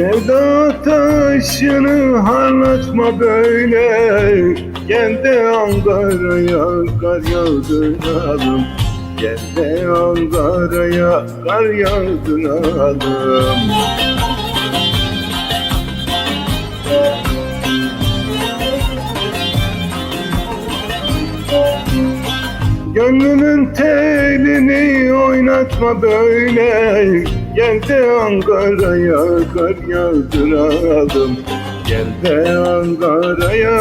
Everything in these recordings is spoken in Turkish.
Sevda taşını harlatma böyle. Gel de Ankara'ya kar yağdıralım. Gel de Ankara'ya kar yağdıralım. Gönlümün telini oynatma böyle Gel de Ankara'ya kar yağdıralım. Gel de Ankara'ya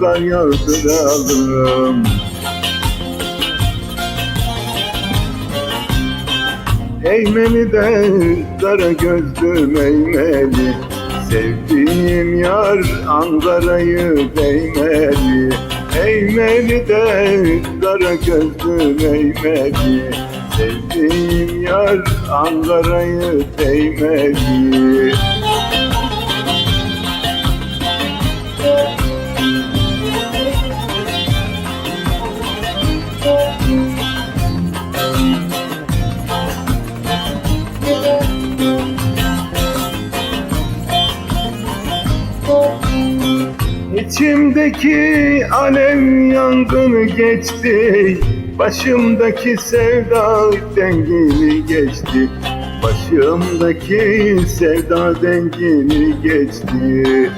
kar yağdıralım. Eymeli de kara gözlüm eymeli Sevdiğim yar Ankara'yı değmeli Eymeli de kara gözlüm eymeli Sevdiğim yar Ankara'yı değmeli İçimdeki alev yangını geçti. Başımdaki sevda dengini geçti. Başımdaki sevda dengini geçti.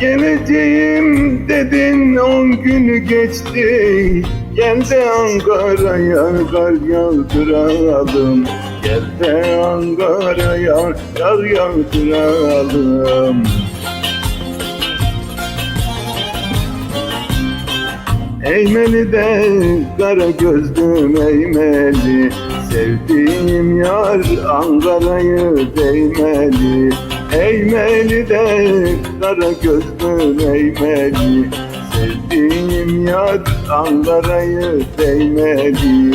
Geleceğim dedin on günü geçti Gel de Ankara'ya kar yağdıralım Gel de Ankara'ya kar yağdıralım Eymeli de kara gözlüm eymeli Sevdiğim yar Ankara'yı değmeli Eymeli de kara gözlüm eymeli Sevdiğim yar Ankara'yı değmeli